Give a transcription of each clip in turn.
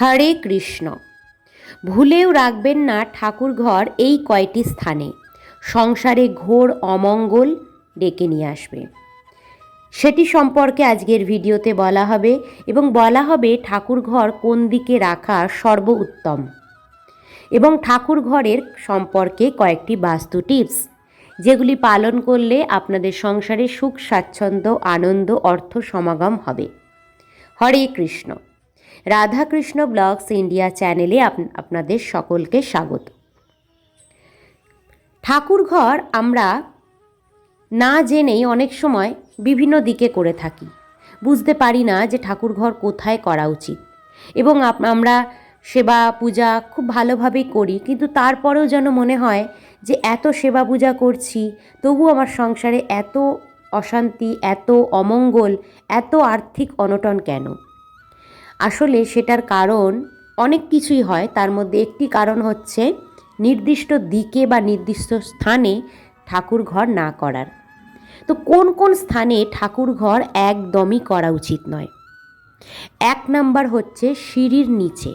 হরে কৃষ্ণ। ভুলেও রাখবেন না ঠাকুরঘর এই কয়টি স্থানে। সংসারে ঘোর অমঙ্গল ডেকে নিয়ে আসবে। সেটি সম্পর্কে আজকের ভিডিওতে বলা হবে এবং বলা হবে ঠাকুরঘর কোন দিকে রাখা সর্ব উত্তম এবং ঠাকুরঘরের সম্পর্কে কয়েকটি বাস্তু টিপস, যেগুলি পালন করলে আপনাদের সংসারে সুখ, স্বাচ্ছন্দ্য, আনন্দ, অর্থ সমাগম হবে। হরে কৃষ্ণ। রাধাকৃষ্ণ ব্লগস ইন্ডিয়া চ্যানেলে আপ- আপনাদের সকলকে স্বাগত। ঠাকুরঘর আমরা না জেনেই অনেক সময় বিভিন্ন দিকে করে থাকি। বুঝতে পারি না যে ঠাকুরঘর কোথায় করা উচিত। এবং আমরা সেবা পূজা খুব ভালোভাবেই করি, কিন্তু তারপরেও যেন মনে হয় যে এত সেবা পূজা করছি তবু আমার সংসারে এত অশান্তি, এত অমঙ্গল, এত আর্থিক অনটন কেন? আসলে সেটার কারণ অনেক কিছুই হয়। তার মধ্যে একটি কারণ হচ্ছে নির্দিষ্ট দিকে বা নির্দিষ্ট স্থানে ঠাকুর ঘর না করার। তো কোন কোন স্থানে ঠাকুর ঘর একদমই করা উচিত নয়। এক নাম্বার হচ্ছে সিঁড়ির নিচে।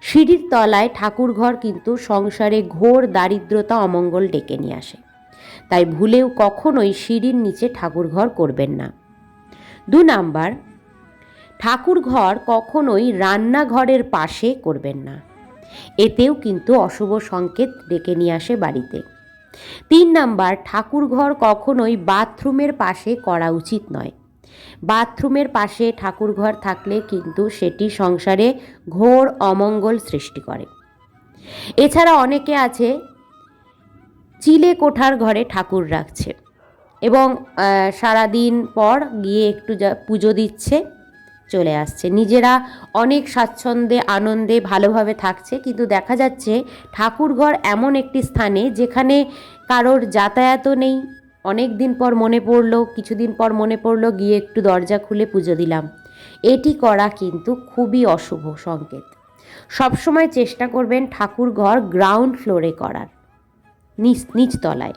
সিঁড়ির তলায় ঠাকুর ঘর কিন্তু সংসারে ঘোর দারিদ্রতা, অমঙ্গল ডেকে নিয়ে আসে। তাই ভুলেও কখনোই সিঁড়ির নিচে ঠাকুর ঘর করবেন না। দু নাম্বার ঠাকুর ঘর কখনোই রান্নাঘরের পাশে করবেন না। এতেও কিন্তু অশুভ সংকেত ডেকে নিয়ে আসে বাড়িতে। তিন নাম্বার ঠাকুর ঘর কখনোই বাথরুমের পাশে করা উচিত নয়। বাথরুমের পাশে ঠাকুর ঘর থাকলে কিন্তু সেটি সংসারে ঘোর অমঙ্গল সৃষ্টি করে। এছাড়া অনেকে আছে, চিলে কোঠার ঘরে ঠাকুর রাখছে এবং সারাদিন পর গিয়ে একটু পুজো দিচ্ছে। চলে আসছে। নিজেরা অনেক স্বাচ্ছন্দ্যে, আনন্দে, ভালোভাবে থাকছে। কিন্তু দেখা যাচ্ছে ঠাকুরঘর এমন একটি স্থানে যেখানে কারোর যাতায়াতও নেই। অনেক দিন পর মনে পড়ল, কিছুদিন পর মনে পড়ল, গিয়ে একটু দরজা খুলে পুজো দিলাম। এটি করা কিন্তু খুবই অশুভ সংকেত। সবসময় চেষ্টা করবেন ঠাকুরঘর গ্রাউন্ড ফ্লোরে করার। নিচ, নিচতলায়।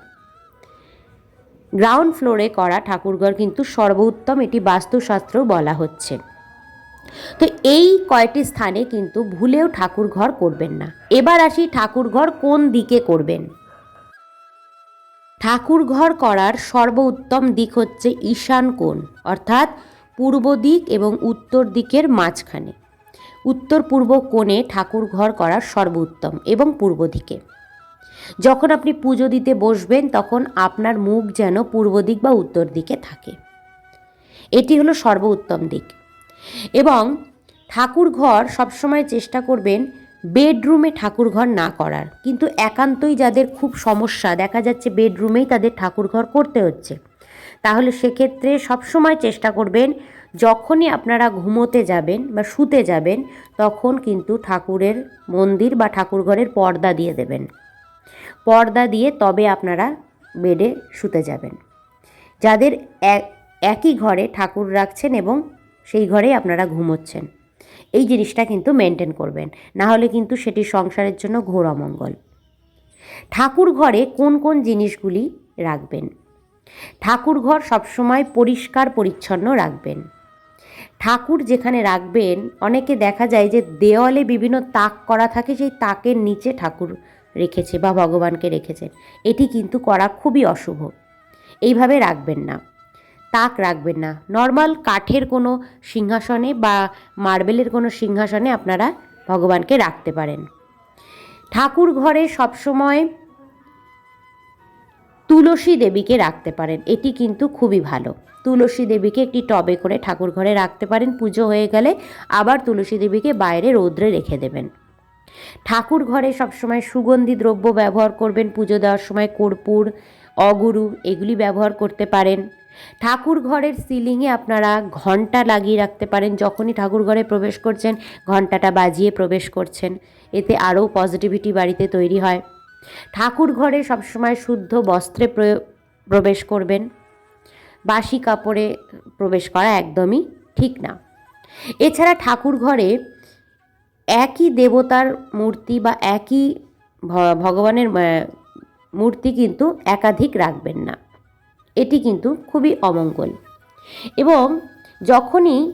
গ্রাউন্ড ফ্লোরে করা ঠাকুরঘর কিন্তু সর্বোত্তম, এটি বাস্তুশাস্ত্র বলা হচ্ছে। তো এই কয়টি স্থানে কিন্তু ভুলেও ঠাকুরঘর করবেন না। এবার আসি ঠাকুরঘর কোন দিকে করবেন? ঠাকুরঘর করার সর্বোত্তম দিক হচ্ছে ঈশান কোণ, অর্থাৎ পূর্ব দিক এবং উত্তর দিকের মাঝখানে। উত্তর পূর্ব কোণে ঠাকুর ঠাকুরঘর করা সর্বোত্তম এবং পূর্ব দিকে। যখন আপনি পুজো দিতে বসবেন, তখন আপনার মুখ যেন পূর্ব দিক বা উত্তর দিকে থাকে। এটি হলো সর্বোত্তম দিক। এবং ঠাকুর ঘর সবসময় চেষ্টা করবেন বেডরুমে ঠাকুর ঘর না করার। কিন্তু একান্তই যাদের খুব সমস্যা, দেখা যাচ্ছে বেডরুমেই তাদের ঠাকুর ঘর করতে হচ্ছে। তাহলে সেক্ষেত্রে সবসময় চেষ্টা করবেন, যখনই আপনারা ঘুমোতে যাবেন বা শুতে যাবেন, তখন কিন্তু ঠাকুরের মন্দির বা ঠাকুর ঘরের পর্দা দিয়ে দেবেন। পর্দা দিয়ে তবে আপনারা বেডে শুতে যাবেন। যাদের এক- একই ঘরে ঠাকুর রাখছেন এবং সেই ঘরেই আপনারা ঘুমোচ্ছেন। এই জিনিসটা কিন্তু মেনটেন করবেন। না হলে কিন্তু সেটি সংসারের জন্য ঘোর অমঙ্গল। ঠাকুর ঘরে কোন কোন জিনিসগুলি রাখবেন? ঠাকুর ঘর সবসময় পরিষ্কার পরিচ্ছন্ন রাখবেন। ঠাকুর যেখানে রাখবেন, অনেকে দেখা যায় যে দেওয়ালে বিভিন্ন তাক করা থাকে, সেই তাকের নিচে ঠাকুর রেখেছে বা ভগবানকে রেখেছেন। এটি কিন্তু করা খুবই অশুভ। এইভাবে রাখবেন না। তাক রাখবেন না। নর্মাল কাঠের কোনো সিংহাসনে বা মার্বেলের কোনো সিংহাসনে আপনারা ভগবানকে রাখতে পারেন। ঠাকুর ঘরে সবসময় তুলসী দেবীকে রাখতে পারেন। এটি কিন্তু খুবই ভালো। তুলসী দেবীকে একটি টবে করে ঠাকুর ঘরে রাখতে পারেন। পুজো হয়ে গেলে আবার তুলসী দেবীকে বাইরে রৌদ্রে রেখে দেবেন। ঠাকুর ঘরে সবসময় সুগন্ধি দ্রব্য ব্যবহার করবেন। পুজো দেওয়ার সময় কর্পূর, অগুরু এগুলি ব্যবহার করতে পারেন। ঠাকুর ঘরের সিলিংয়ে আপনারা ঘণ্টা লাগিয়ে রাখতে পারেন, যখনই ঠাকুর ঘরে প্রবেশ করছেন, ঘন্টাটা বাজিয়ে প্রবেশ করছেন। এতে আরও পজিটিভিটি বাড়িতে তৈরি হয়। ঠাকুর ঘরে সবসময় শুদ্ধ বস্ত্রে প্রবেশ করবেন। বাসি কাপড়ে প্রবেশ করা একদমই ঠিক না। এছাড়া ঠাকুর ঘরে একই দেবতার মূর্তি বা একই ভগবানের মূর্তি কিন্তু একাধিক রাখবেন না। এটি কিন্তু খুবই অমঙ্গল। এবং যখনই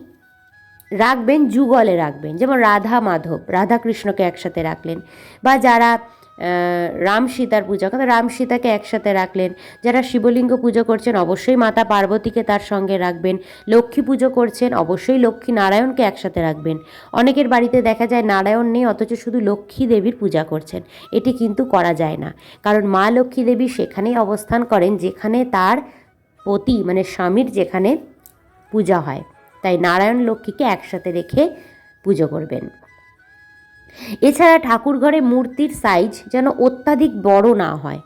রাখবেন, যুগলে রাখবেন। যেমন রাধা মাধব, রাধাকৃষ্ণকে একসাথে রাখলেন বা যারা রাম সীতার পূজা। করেন রাম সীতাকে একসাথে রাখলেন। যারা শিবলিঙ্গ পুজো করছেন, অবশ্যই মাতা পার্বতীকে তার সঙ্গে রাখবেন। লক্ষ্মী পুজো করছেন, অবশ্যই লক্ষ্মী নারায়ণকে একসাথে রাখবেন। অনেকের বাড়িতে দেখা যায় নারায়ণ নেই, অথচ শুধু লক্ষ্মী দেবীর পূজা করছেন। এটি কিন্তু করা যায় না। কারণ মা লক্ষ্মী দেবী সেখানেই অবস্থান করেন, যেখানে তার পতি মানে স্বামীর যেখানে পূজা হয়। তাই নারায়ণ লক্ষ্মীকে একসাথে রেখে পুজো করবেন। এছাড়া ঠাকুর ঘরে মূর্তির সাইজ যেন অত্যাধিক বড় না হয়।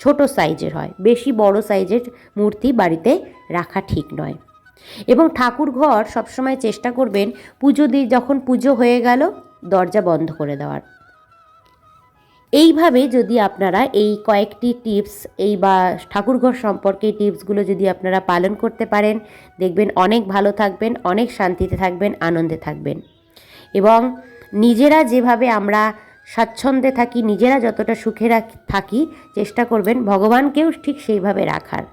ছোট সাইজের হয়। বেশি বড় সাইজের মূর্তি বাড়িতে রাখা ঠিক নয়। এবং ঠাকুর ঘর সবসময় চেষ্টা করবেন পুজো দিয়ে যখন পুজো হয়ে গেল, দরজা বন্ধ করে দেওয়ার। এইভাবে যদি আপনারা এই কয়েকটি টিপস এই বা ঠাকুরঘর সম্পর্কে টিপসগুলো যদি আপনারা পালন করতে পারেন, দেখবেন অনেক ভালো থাকবেন, অনেক শান্তিতে থাকবেন, আনন্দে থাকবেন। এবং নিজেরা যেভাবে আমরা স্বাচ্ছন্দ্যে থাকি, নিজেরা যতটা সুখে থাকি, চেষ্টা করবেন ভগবানকেও ঠিক সেইভাবে রাখার।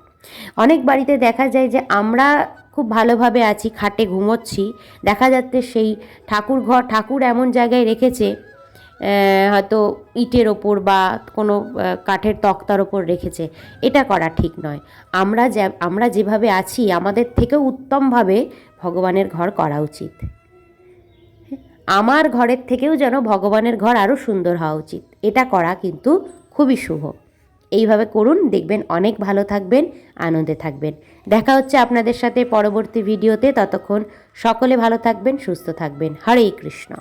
অনেক বাড়িতে দেখা যায় যে আমরা খুব ভালোভাবে আছি, খাটে ঘুমোচ্ছি। দেখা যাচ্ছে সেই ঠাকুর ঘর, ঠাকুর এমন জায়গায় রেখেছে হয়তো ইটের ওপর বা কোনো কাঠের তক্তার ওপর রেখেছে। এটা করা ঠিক নয়। আমরা আমরা যেভাবে আছি, আমাদের থেকেও উত্তমভাবে ভগবানের ঘর করা উচিত। আমার ঘরের থেকেও যেন ভগবানের ঘর আরও সুন্দর হওয়া উচিত। এটা করা কিন্তু খুবই শুভ। এইভাবে করুন, দেখবেন অনেক ভালো থাকবেন, আনন্দে থাকবেন। দেখা হচ্ছে আপনাদের সাথে পরবর্তী ভিডিওতে। ততক্ষণ সকলে ভালো থাকবেন, সুস্থ থাকবেন। হরে কৃষ্ণ।